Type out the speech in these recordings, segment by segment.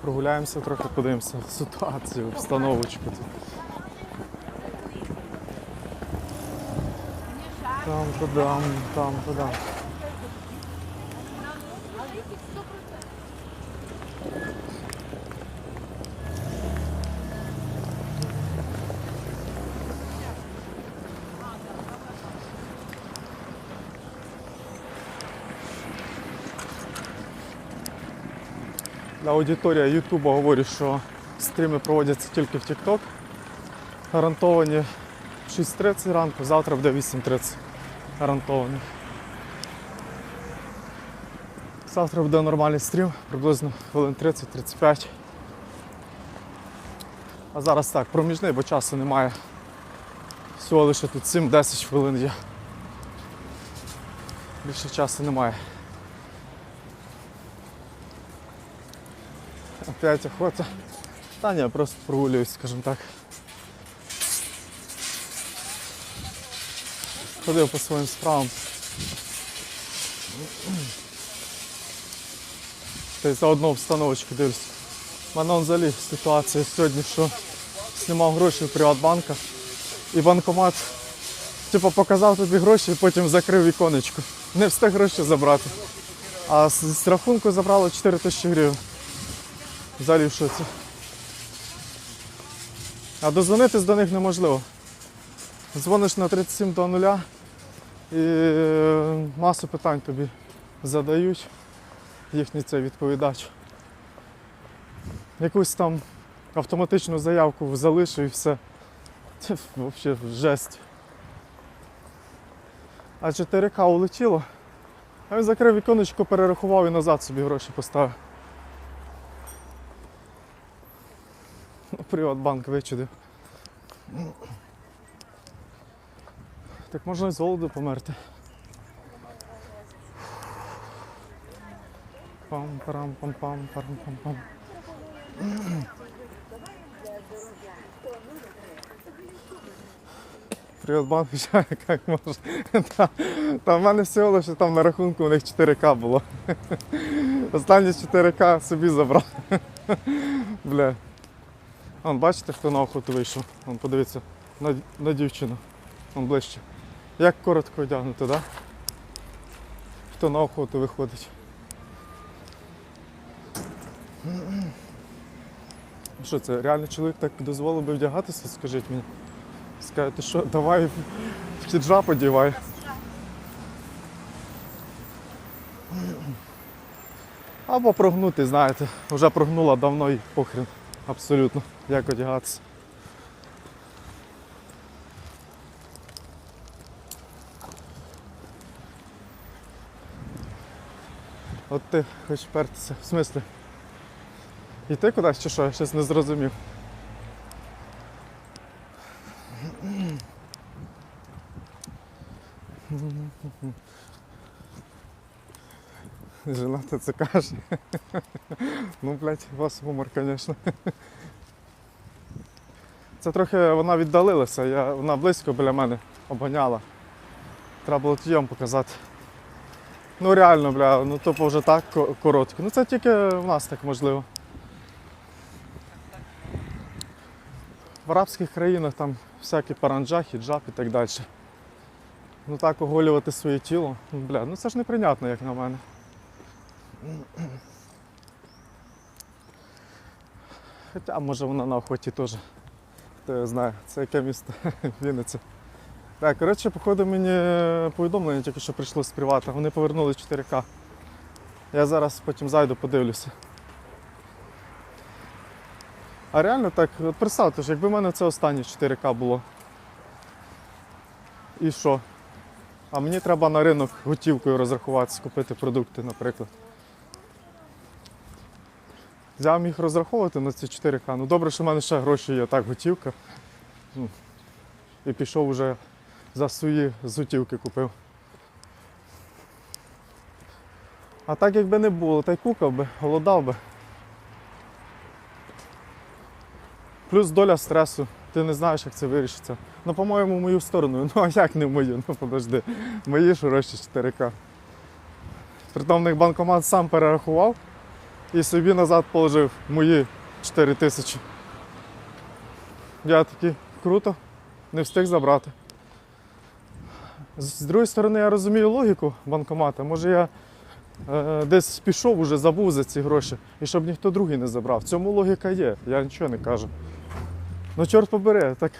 Прогуляємося трохи, подивимося ситуацію, обстановочку тут. Там, подам, аудиторія Ютуба говорить, що стріми проводяться тільки в TikTok. Гарантовані 6.30 ранку, завтра буде 8.30 гарантовані. Завтра буде нормальний стрім, приблизно хвилин 30-35. А зараз так, проміжний, бо часу немає. Всього лише тут 7-10 хвилин є. Більше часу немає. Опять охота. Та ні, просто прогулююсь, скажімо так. Ходив по своїм справам. Та й заодно обстановочку дивлюсь. У мене взагалі ситуація сьогодні, що знімав гроші в Приватбанка і банкомат типу, показав тобі гроші і потім закрив віконечко. Не встиг гроші забрати. А з рахунку забрало 4 тисячі гривень. Взагалі в шоці. А дозвонитись до них неможливо. Дзвониш на 37 до нуля і е, масу питань тобі задають, їхній цей відповідач. Якусь там автоматичну заявку залишив і все. Це взагалі жесть. А 4К улетіло, а він закрив віконечко, перерахував і назад собі гроші поставив. Приватбанк вичудив. Так можна і з голоду померти. пам парам пам пам парам пам пам Приватбанк, ще як може. Та, та в мене всього лише там на рахунку у них 4К було. Останні 4К собі забрав. Бля. Вон, бачите, хто на охоту вийшов? Вон, подивіться на, на дівчину. Вон ближче. Як коротко одягнути, да? Хто на охоту виходить. Що це, реально чоловік так дозволив би вдягатися, скажіть мені. Скажете, що давай в хіджаб одягай. Або прогнути, знаєте. Вже прогнула давно і похрен. Абсолютно. Як одягатися. От ти хочеш пертися. В смислі? Іти кудись чи що? Я щось не зрозумів. Жена це каже. Ну, блядь, у вас гумор, звісно. Це трохи вона віддалилася, я, вона близько біля мене обганяла. Треба було вам показати. Ну реально, бля, ну тупо вже так коротко. Ну це тільки в нас так можливо. В арабських країнах там всякі паранджа, хіджаб і так далі. Ну так оголювати своє тіло, ну, бля, ну це ж неприйнятно, як на мене. Хоча може вона на охоті теж. Хто я знаю, це яке місто Вінниця. Так, коротше, походу мені повідомлення тільки що прийшло з привата. Вони повернули 4К. Я зараз потім зайду, подивлюся. А реально так, от представте ж, якби в мене це останнє 4К було. І що? А мені треба на ринок готівкою розрахуватися, купити продукти, наприклад. Я міг розраховувати на ці 4К. Ну добре, що в мене ще гроші є, так, готівка. І пішов уже за свої з готівки купив. А так якби не було, та й кукав би, голодав би. Плюс доля стресу. Ти не знаєш, як це вирішиться. Ну, по-моєму, мою сторону. Ну а як не в мою? Ну подожди. Мої ж гроші 4К. Притом в них банкомат сам перерахував і собі назад положив мої 4 тисячі. Я такий круто, не встиг забрати. З другої сторони, я розумію логіку банкомата. Може я е, десь пішов, уже забув за ці гроші, і щоб ніхто другий не забрав. В цьому логіка є, я нічого не кажу. Ну, чорт побере, так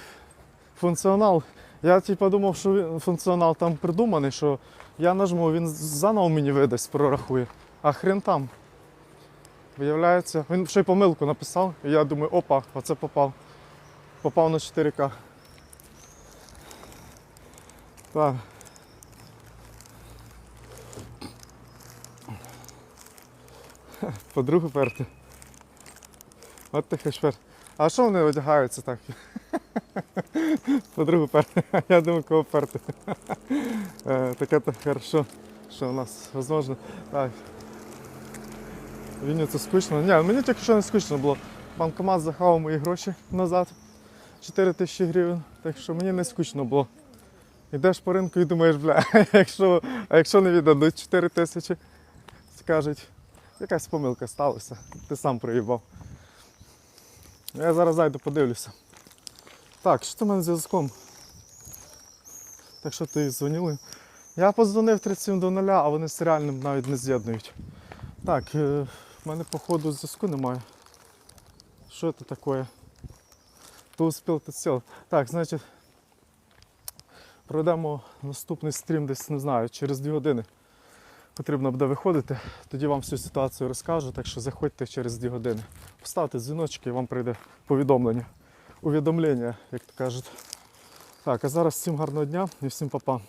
функціонал. Я типу думав, що функціонал там придуманий, що я нажму, він заново мені видасть, прорахує. А хрен там. Виявляється, він ще й помилку написав, і я думаю, опа, оце попав. Попав на 4К. Так. Подругу перти. От ти хоч перти. А що вони одягаються так? Подругу перти. Я думаю, кого перти. Е, Таке то хорошо, що у нас можливо. Так. Мені це скучно. Ні, мені тільки що не скучно було. Банкомат захавав мої гроші назад. 4 тисячі гривень. Так що мені не скучно було. Йдеш по ринку і думаєш, бля, якщо, а якщо не віддадуть 4 тисячі, скажуть, якась помилка сталася, ти сам проїбав. Я зараз зайду подивлюся. Так, що там мене зв'язком? Так що ти дзвонили? Я подзвонив 37 до 0, а вони з реальним навіть не з'єднують. Так, е, в мене походу зв'язку немає. Що це таке? То успів, то сел. Так, значить, проведемо наступний стрім десь, не знаю, через 2 години. Потрібно буде виходити, тоді вам всю ситуацію розкажу, так що заходьте через 2 години. Поставте дзвіночки і вам прийде повідомлення. Увідомлення, як то кажуть. Так, а зараз всім гарного дня і всім па-па.